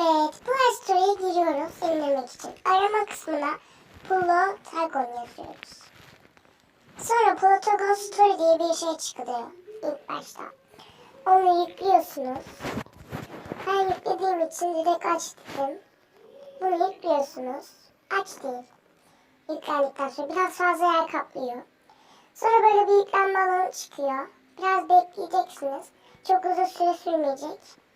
Evet, bu story'e giriyoruz indirmek için. Arama kısmına Pulo Tagon yazıyoruz. Sonra Pulo Tagon Story diye bir şey çıkıyor ilk başta. Onu yüklüyorsunuz. Ben yüklediğim için direkt aç dedim. Bunu yüklüyorsunuz. Aç değil. Yüklendikten sonra biraz fazla yer kaplıyor. Sonra böyle bir yüklenme alanı çıkıyor. Biraz bekleyeceksiniz. Çok uzun süre sürmeyecek.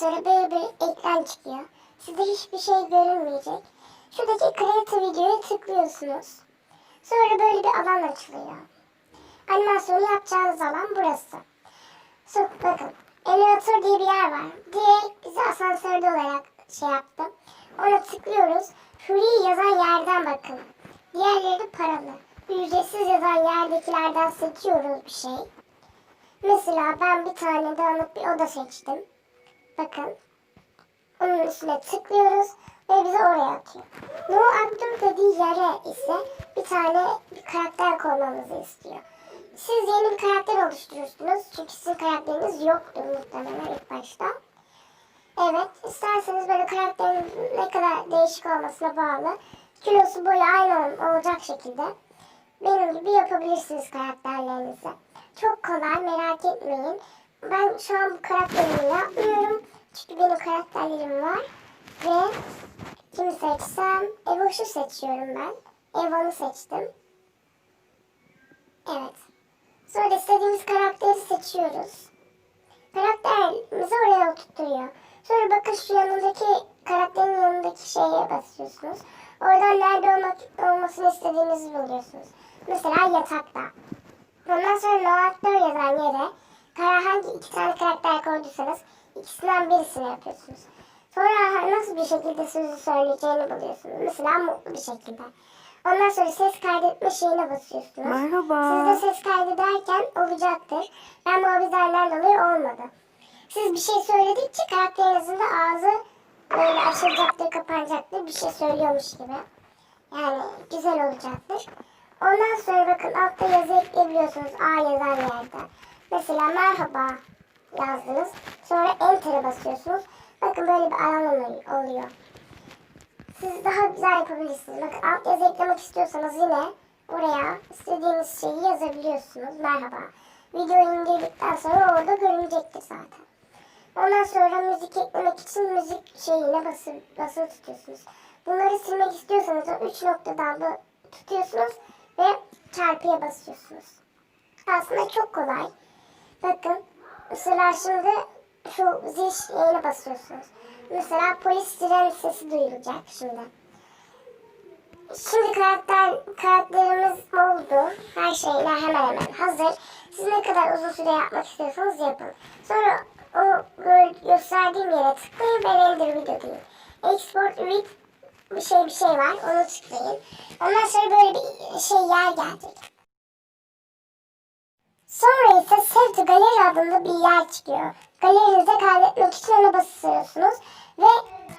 Sonra böyle bir ekran çıkıyor. Size hiçbir şey görünmeyecek. Şuradaki create videoya tıklıyorsunuz. Sonra böyle bir alan açılıyor. Animasyonu yapacağınız alan burası. So, bakın elevator diye bir yer var. Direkt bizi asansörde olarak şey yaptı. Ona tıklıyoruz. Free yazan yerden bakın. Diğerleri paralı. Ücretsiz yazan yerdekilerden seçiyoruz bir şey. Mesela ben bir tane dağınık bir oda seçtim. Bakın. Onun üstüne tıklıyoruz ve bizi oraya atıyor. No Actor dediği yere ise bir tane bir karakter koymamızı istiyor. Siz yeni bir karakter oluşturursunuz. Çünkü sizin karakteriniz yoktur muhtemelen ilk başta. Evet, isterseniz böyle karakterin ne kadar değişik olmasına bağlı. Kilosu boyu aynı ol- olacak şekilde benim gibi yapabilirsiniz karakterlerinizi. Çok kolay merak etmeyin. Ben şu an bu karakterimi yapmıyorum. Çünkü benim karakterlerim var. Ve kimi seçsem Evoş'u seçiyorum ben. Evan'ı seçtim. Evet. Sonra istediğimiz karakteri seçiyoruz. Karakterimizi oraya oturtuyor. Sonra bakın şu yanındaki karakterin yanındaki şeye basıyorsunuz. Oradan nerede olmak, olmasını istediğinizi buluyorsunuz. Mesela yatakta. Ondan sonra no aktör yazan yere herhangi iki tane karakter koyduysanız ikisinden birisini yapıyorsunuz. Sonra nasıl bir şekilde sözü söyleyeceğini buluyorsunuz. Mesela mutlu bir şekilde. Ondan sonra ses kaydetme şeyine basıyorsunuz. Merhaba. Siz de ses kaydederken olacaktır. Ben bu avizelerden dolayı olmadı. Siz bir şey söyledikçe karakterinizin de ağzı böyle açılacaktır, kapanacaktır. Bir şey söylüyormuş gibi. Yani güzel olacaktır. Ondan sonra bakın altta yazı ekleyebiliyorsunuz A yazan yerde. Mesela merhaba yazdınız. Sonra enter'a basıyorsunuz. Bakın böyle bir alan ol- oluyor. Siz daha güzel yapabilirsiniz. Bakın alt yazı eklemek istiyorsanız yine oraya istediğiniz şeyi yazabiliyorsunuz. Merhaba. Videoyu indirdikten sonra orada görünecektir zaten. Ondan sonra müzik eklemek için müzik şeyine basılı, basılı tutuyorsunuz. Bunları silmek istiyorsanız o üç noktadan da tutuyorsunuz ve çarpıya basıyorsunuz. Aslında çok kolay. Bakın mesela şimdi şu zil şeyine basıyorsunuz. Mesela polis siren sesi duyulacak şimdi. Şimdi karakter karakterimiz oldu. Her şeyler hemen hemen hazır. Siz ne kadar uzun süre yapmak istiyorsanız yapın. Sonra o gö- gösterdiğim yere tıklayın ve render video deyin. Export with bir şey bir şey var. Onu tıklayın. Ondan sonra böyle bir şey yer gelecek. Sonra ise Save to Gallery adında bir yer çıkıyor. Galerinize kaydetmek için ona basıyorsunuz ve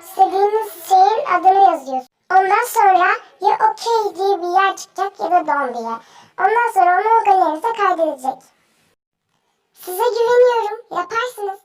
istediğiniz şeyin adını yazıyorsunuz. Ondan sonra ya OK diye bir yer çıkacak ya da Don diye. Ondan sonra onu galerinize kaydedecek. Size güveniyorum. Yaparsınız.